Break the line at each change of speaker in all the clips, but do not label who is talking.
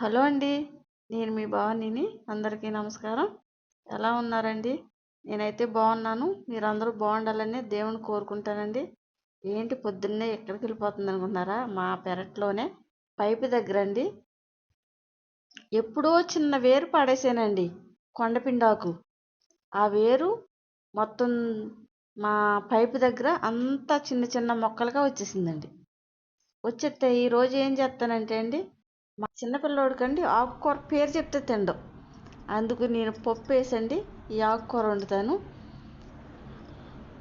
Hello అండి. నేను మీ భవానీని. అందరికీ నమస్కారం. ఎలా ఉన్నారండి? నేనైతే బాగున్నాను. మీరందరూ బాగుండాలని దేవుని కోరుకుంటానండి. ఏంటి పొద్దున్నే ఎక్కడికి వెళ్ళిపోతుంది అనుకుంటున్నారా మా పెరట్లోనే పైపు దగ్గర అండి ఎప్పుడో చిన్న వేరు పడేసానండి కొండపిండాకు. ఆ వేరు మొత్తం మా పైపు దగ్గర అంతా చిన్న చిన్న మొక్కలుగా వచ్చేసిందండి. వచ్చేస్తే ఈరోజు ఏం చేస్తానంటే అండి మా చిన్నపిల్లోడికండి ఆకుకూర పేరు చెప్తే తినడం. అందుకు నేను పప్పు వేసండి ఈ ఆకుకూర వండుతాను.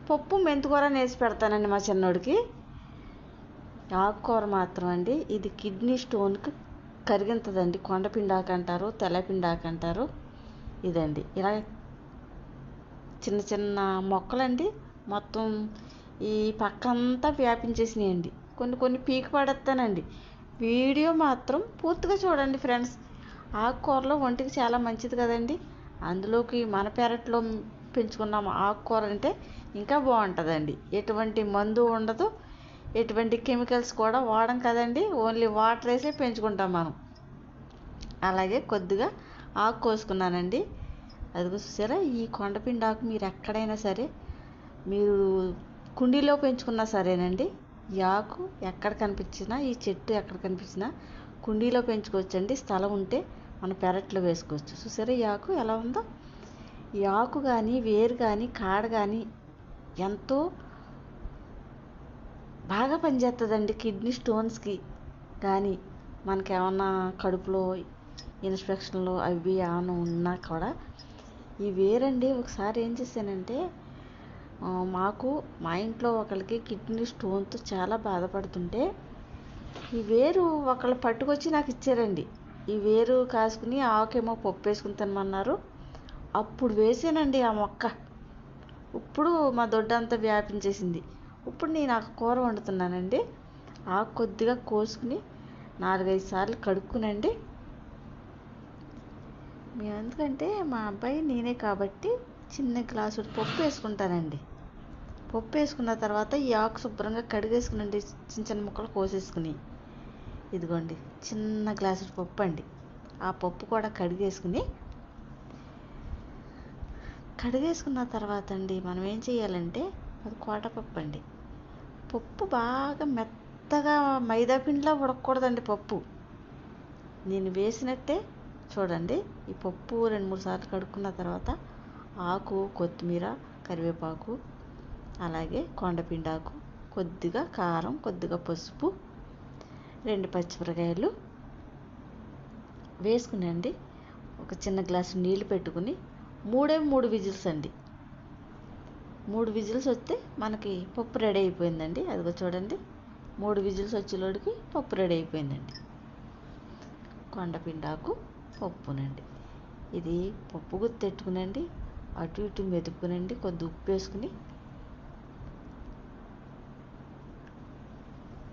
పప్పు మెంతికూర వేసి పెడతానండి మా చిన్నోడికి. ఆకుకూర మాత్రం అండి ఇది కిడ్నీ స్టోన్కి కరిగింతదండి. కొండపిండాకు అంటారు తెల్లపిండాకు అంటారు. ఇదండి. ఇలా చిన్న చిన్న మొక్కలండి. మొత్తం ఈ పక్కంతా వ్యాపించేసినాయండి. కొన్ని కొన్ని పీకి పడేస్తానండి. వీడియో మాత్రం పూర్తిగా చూడండి ఫ్రెండ్స్. ఆకుకూరలో ఒంటికి చాలా మంచిది కదండి. అందులోకి మన పెరట్లో పెంచుకున్నాం ఆకుకూర అంటే ఇంకా బాగుంటుందండి. ఎటువంటి మందు ఉండదు. ఎటువంటి కెమికల్స్ కూడా వాడం కదండి. ఓన్లీ వాటర్ వేసే పెంచుకుంటాం మనం. అలాగే కొద్దిగా ఆకు కోసుకున్నానండి. అది చూసారా? ఈ కొండపిండి ఆకు మీరు ఎక్కడైనా సరే మీరు కుండీలో పెంచుకున్నా సరేనండి. ఈ ఆకు ఎక్కడ కనిపించినా ఈ చెట్టు ఎక్కడ కనిపించినా కుండీలో పెంచుకోవచ్చండి. స్థలం ఉంటే మన పెరట్లో వేసుకోవచ్చు. చూసారా ఈ ఆకు ఎలా ఉందో? ఈ ఆకు కానీ వేరు కానీ కాడ కానీ ఎంతో బాగా పనిచేస్తుందండి కిడ్నీ స్టోన్స్కి. కానీ మనకి ఏమన్నా కడుపులో ఇన్స్పెక్షన్లు అవి ఏమైనా ఉన్నా కూడా ఈ వేరండి. ఒకసారి ఏం చేశానంటే మాకు మా ఇంట్లో ఒకరికి కిడ్నీ స్టోన్తో చాలా బాధపడుతుంటే ఈ వేరు ఒకళ్ళు పట్టుకొచ్చి నాకు ఇచ్చారండి. ఈ వేరు కాసుకుని ఆవకేమో పప్పు వేసుకుని తినమన్నారు. అప్పుడు వేసానండి ఆ మొక్క. ఇప్పుడు మా దొడ్డంతా వ్యాపించేసింది. ఇప్పుడు నేను ఆ కూర వండుతున్నానండి. ఆకు కొద్దిగా కోసుకుని నాలుగైదు సార్లు కడుక్కునండి. మేము ఎందుకంటే మా అబ్బాయి నేనే కాబట్టి చిన్న గ్లాసు పప్పు వేసుకుంటానండి. పప్పు వేసుకున్న తర్వాత ఈ ఆకు శుభ్రంగా కడిగేసుకునండి చిన్న చిన్న ముక్కలు కోసేసుకుని. ఇదిగోండి చిన్న గ్లాసు పప్పు అండి ఆ పప్పు కూడా కడిగేసుకుని కడిగేసుకున్న తర్వాత అండి మనం ఏం చేయాలంటే అది కోటపప్పు అండి పప్పు బాగా మెత్తగా మైదా పిండిలో ఉడకూడదండి పప్పు. నేను వేసినట్టే చూడండి ఈ పప్పు రెండు మూడు సార్లు కడుక్కున్న తర్వాత ఆకు కొత్తిమీర కరివేపాకు అలాగే కొండపిండాకు కొద్దిగా కారం కొద్దిగా పసుపు రెండు పచ్చిమిరకాయలు వేసుకునండి. ఒక చిన్న గ్లాసు నీళ్ళు పెట్టుకుని మూడే మూడు విజిల్స్ అండి. మూడు విజిల్స్ వస్తే మనకి పప్పు రెడీ అయిపోయిందండి. అదిగో చూడండి. మూడు విజిల్స్ వచ్చేలోడికి పప్పు రెడీ అయిపోయిందండి. కొండపిండాకు పప్పునండి. ఇది పప్పు గుర్తు పెట్టుకునండి అటు ఇటు మెదుపుకునండి. కొద్ది ఉప్పు వేసుకుని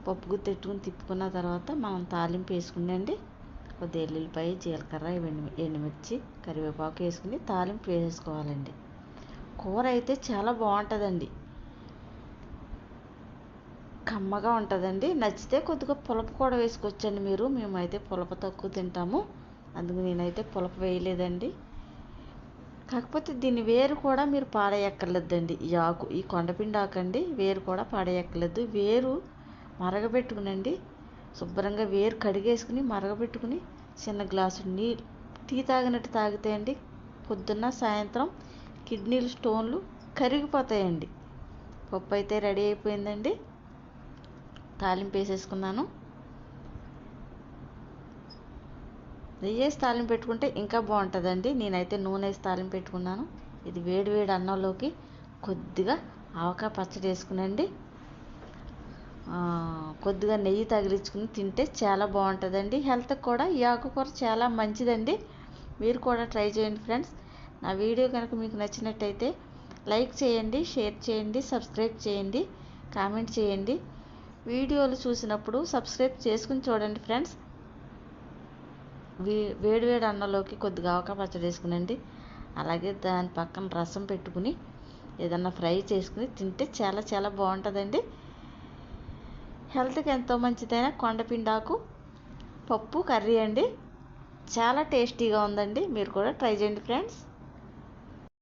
పప్పు గుత్తెట్టుకుని తిప్పుకున్న తర్వాత మనం తాలింపు వేసుకునండి కొద్ది ఎల్లుల్లిపాయ జీలకర్ర ఎండు ఎండుమిర్చి కరివేపాకు వేసుకుని తాలింపు వేసుకోవాలండి కూర అయితే చాలా బాగుంటుందండి. కమ్మగా ఉంటుందండి. నచ్చితే కొద్దిగా పులప కూడా వేసుకోవచ్చండి మీరు. మేమైతే పులప తక్కువ తింటాము. అందుకు నేనైతే పులప వేయలేదండి. కాకపోతే దీని వేరు కూడా మీరు పాడేయక్కర్లేదండి. ఈ ఆకు ఈ కొండపిండి ఆకండి వేరు కూడా పాడేయక్కర్లేదు. వేరు మరగబెట్టుకునండి. శుభ్రంగా వేరు కడిగేసుకుని మరగబెట్టుకుని చిన్న గ్లాసు నీళ్ళు టీ తాగినట్టు తాగితే అండి పొద్దున్న సాయంత్రం కిడ్నీలు స్టోన్లు కరిగిపోతాయండి. పప్పు అయితే రెడీ అయిపోయిందండి. తాలింపు వేసేసుకున్నాను. నెయ్యి వేసి తాలింపు పెట్టుకుంటే ఇంకా బాగుంటుందండి. నేనైతే నూనె వేసి తాలింపు పెట్టుకున్నాను. ఇది వేడి వేడి అన్నంలోకి కొద్దిగా ఆవకాయ పచ్చడి వేసుకునండి. కొద్దిగా నెయ్యి తగిలించుకుని తింటే చాలా బాగుంటుందండి. హెల్త్కి కూడా ఈ ఆకుకూర చాలా మంచిదండి. మీరు కూడా ట్రై చేయండి ఫ్రెండ్స్. నా వీడియో కనుక మీకు నచ్చినట్టయితే లైక్ చేయండి షేర్ చేయండి సబ్స్క్రైబ్ చేయండి కామెంట్ చేయండి. వీడియోలు చూసినప్పుడు సబ్స్క్రైబ్ చేసుకుని చూడండి ఫ్రెండ్స్. వే వేడి వేడి అన్నంలోకి కొద్దిగా ఆవకాయ పచ్చడి వేసుకునండి. అలాగే దాని పక్కన రసం పెట్టుకుని ఏదన్నా ఫ్రై చేసుకుని తింటే చాలా చాలా బాగుంటుందండి. హెల్త్కి ఎంతో మంచిదైన కొండపిండాకు పప్పు కర్రీ అండి. చాలా టేస్టీగా ఉందండి. మీరు కూడా ట్రై చేయండి ఫ్రెండ్స్.